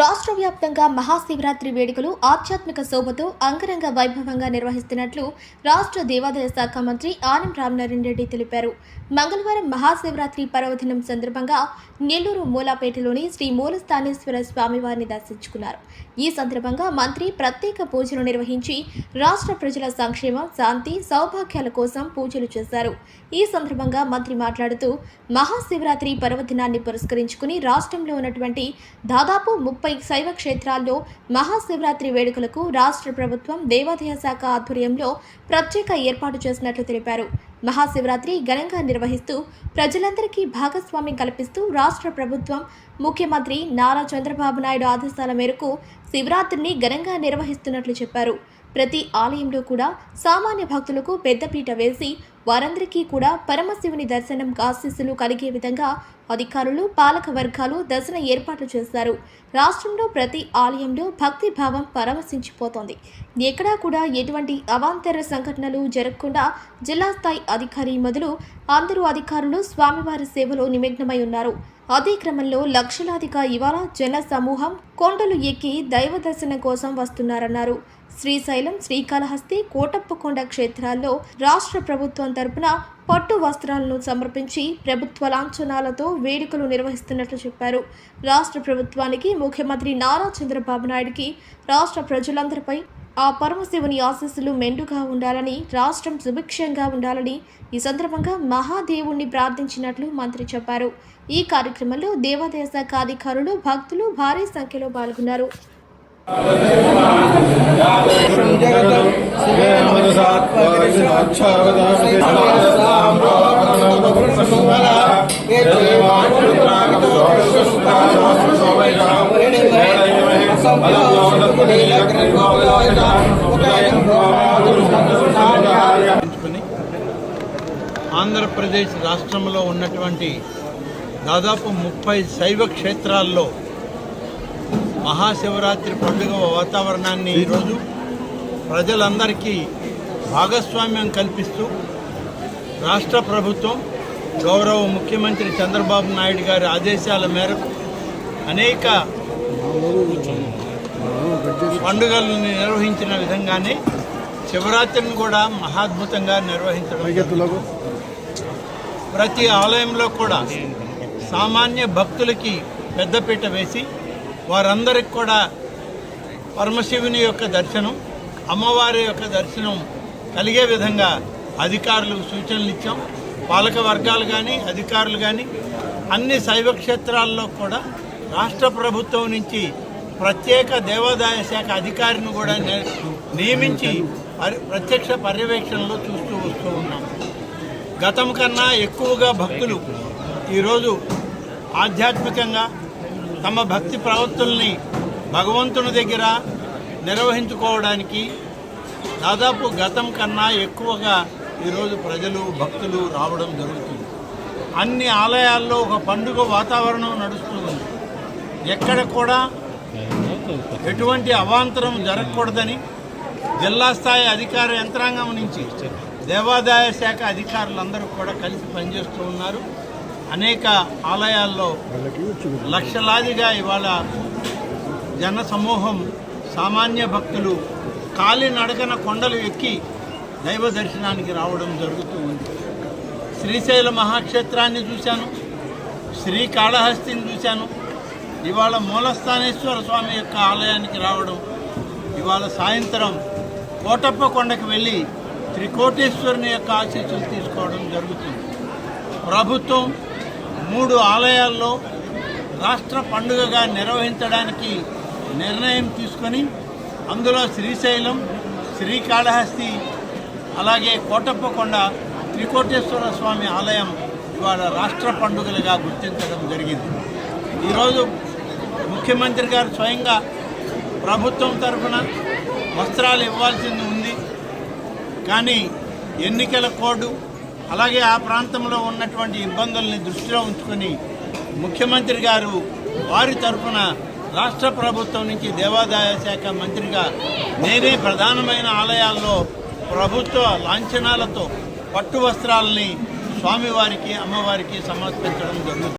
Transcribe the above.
రాష్ట్ర వ్యాప్తంగా మహాశివరాత్రి వేడుకలు ఆధ్యాత్మిక శోభతో అంగరంగ వైభవంగా నిర్వహిస్తున్నట్లు రాష్ట్ర దేవాదాయ శాఖ మంత్రి ఆనం రామనారాయణ రెడ్డి తెలిపారు. మంగళవారం మహాశివరాత్రి పర్వదినం సందర్భంగా నెల్లూరు మూలాపేటలోని శ్రీ మూలస్థానేశ్వర స్వామివారిని దర్శించుకున్నారు. ఈ సందర్భంగా మంత్రి ప్రత్యేక పూజలు నిర్వహించి రాష్ట్ర ప్రజల సంక్షేమం శాంతి సౌభాగ్యాల కోసం పూజలు చేశారు. ఈ సందర్భంగా మంత్రి మాట్లాడుతూ మహాశివరాత్రి పర్వదినాన్ని పురస్కరించుకుని రాష్ట్రంలో ఉన్నటువంటి దాదాపు ముప్పై శైవ క్షేత్రాల్లో మహాశివరాత్రి వేడుకలకు రాష్ట్ర ప్రభుత్వం దేవాదాయ శాఖ ఆధ్వర్యంలో ప్రత్యేక ఏర్పాటు చేసినట్లు తెలిపారు. మహాశివరాత్రి ఘనంగా నిర్వహిస్తూ ప్రజలందరికీ భాగస్వామ్యం కల్పిస్తూ రాష్ట్ర ప్రభుత్వం ముఖ్యమంత్రి నారా చంద్రబాబు నాయుడు ఆదేశాల మేరకు శివరాత్రిని ఘనంగా నిర్వహిస్తున్నట్లు చెప్పారు. ప్రతి ఆలయంలో కూడా సామాన్య భక్తులకు పెద్దపీట వేసి వారందరికీ కూడా పరమశివుని దర్శనం ఆశీస్సులు కలిగే విధంగా అధికారులు పాలక వర్గాలు దర్శన ఏర్పాట్లు చేశారు. రాష్ట్రంలో ప్రతి ఆలయంలో భక్తి భావం పరవశించిపోతోంది. ఎక్కడా కూడా ఎటువంటి అవాంతర సంఘటనలు జరగకుండా జిల్లా స్థాయి అధికారి మొదలు అందరూ అధికారులు స్వామివారి సేవలో నిమగ్నమై ఉన్నారు. అదే క్రమంలో లక్షలాదిగా ఇవాళ జన సమూహం కొండలు ఎక్కి దైవ దర్శనం కోసం వస్తున్నారన్నారు. శ్రీశైలం శ్రీకాళహస్తి కోటప్పకొండ క్షేత్రాల్లో రాష్ట్ర ప్రభుత్వం తరపున పట్టు వస్త్రాలను సమర్పించి ప్రభుత్వ లాంఛనాలతో వేడుకలు నిర్వహిస్తున్నట్లు చెప్పారు. రాష్ట్ర ప్రభుత్వానికి ముఖ్యమంత్రి నారా చంద్రబాబు నాయుడికి రాష్ట్ర ప్రజలందరిపై ఆ పరమశివుని ఆశీస్సులు మెండుగా ఉండాలని రాష్ట్రం సుభిక్షంగా ఉండాలని ఈ సందర్భంగా మహాదేవుణ్ణి ప్రార్థించినట్లు మంత్రి చెప్పారు. ఈ కార్యక్రమంలో దేవాదాయ శాఖ అధికారులు భక్తులు భారీ సంఖ్యలో పాల్గొన్నారు. ఆంధ్రప్రదేశ్ రాష్ట్రంలో ఉన్నటువంటి దాదాపు ముప్పై శైవ క్షేత్రాల్లో మహాశివరాత్రి పండుగ వాతావరణాన్ని ఈరోజు ప్రజలందరికీ భాగస్వామ్యం కల్పిస్తూ రాష్ట్ర ప్రభుత్వం గౌరవ ముఖ్యమంత్రి చంద్రబాబు నాయుడు గారి ఆదేశాల మేరకు అనేక పండుగలను నిర్వహించిన విధంగానే శివరాత్రిని కూడా మహాద్భుతంగా నిర్వహించడం ప్రతి ఆలయంలో కూడా సామాన్య భక్తులకి పెద్దపీట వేసి వారందరికి కూడా పరమశివుని యొక్క దర్శనం అమ్మవారి యొక్క దర్శనం కలిగే విధంగా అధికారులకు సూచనలు ఇచ్చాం. పాలక వర్గాలు కానీ అధికారులు కానీ అన్ని శైవ క్షేత్రాల్లో కూడా రాష్ట్ర ప్రభుత్వం నుంచి ప్రత్యేక దేవాదాయ శాఖ అధికారిని కూడా నియమించి పరి- ప్రత్యక్ష పర్యవేక్షణలో చూస్తూ వస్తూ ఉన్నాం. గతం కన్నా ఎక్కువగా భక్తులు ఈరోజు ఆధ్యాత్మికంగా తమ భక్తి ప్రవృత్తుల్ని భగవంతుని దగ్గర నిర్వహించుకోవడానికి దాదాపు గతం కన్నా ఎక్కువగా ఈరోజు ప్రజలు భక్తులు రావడం జరుగుతుంది. అన్ని ఆలయాల్లో ఒక పండుగ వాతావరణం నడుస్తూ ఉంది. ఎక్కడ కూడా ఎటువంటి అవాంతరం జరగకూడదని జిల్లా స్థాయి అధికార యంత్రాంగం నుంచి దేవాదాయ శాఖ అధికారులందరూ కూడా కలిసి పనిచేస్తూ ఉన్నారు. అనేక ఆలయాల్లో లక్షలాదిగా ఇవాళ జన సమూహం సామాన్య భక్తులు కాలినడకన కొండలు ఎక్కి దైవ దర్శనానికి రావడం జరుగుతూ ఉంది. శ్రీశైల మహాక్షేత్రాన్ని చూశాను శ్రీకాళహస్తిని చూశాను ఇవాళ మూలస్థానేశ్వర స్వామి యొక్క ఆలయానికి రావడం ఇవాళ సాయంత్రం కోటప్ప కొండకు వెళ్ళి త్రికోటేశ్వరుని యొక్క ఆశీస్సులు తీసుకోవడం జరుగుతుంది. ప్రభుత్వం మూడు ఆలయాల్లో రాష్ట్ర పండుగగా నిర్వహించడానికి నిర్ణయం తీసుకొని అందులో శ్రీశైలం శ్రీకాళహస్తి అలాగే కోటప్పకొండ త్రికోటేశ్వర స్వామి ఆలయం ఇవాళ రాష్ట్ర పండుగలుగా గుర్తించడం జరిగింది. ఈరోజు ముఖ్యమంత్రి గారు స్వయంగా ప్రభుత్వం తరఫున వస్త్రాలు ఇవ్వాల్సింది ఉంది. కానీ ఎన్నికల కోడ్ అలాగే ఆ ప్రాంతంలో ఉన్నటువంటి ఇబ్బందుల్ని దృష్టిలో ఉంచుకొని ముఖ్యమంత్రి గారు వారి తరఫున రాష్ట్ర ప్రభుత్వం నుంచి దేవాదాయ శాఖ మంత్రిగా నేనే ప్రధానమైన ఆలయాల్లో ప్రభుత్వ లాంఛనాలతో పట్టు వస్త్రాలని స్వామివారికి అమ్మవారికి సమర్పించడం జరుగుతుంది.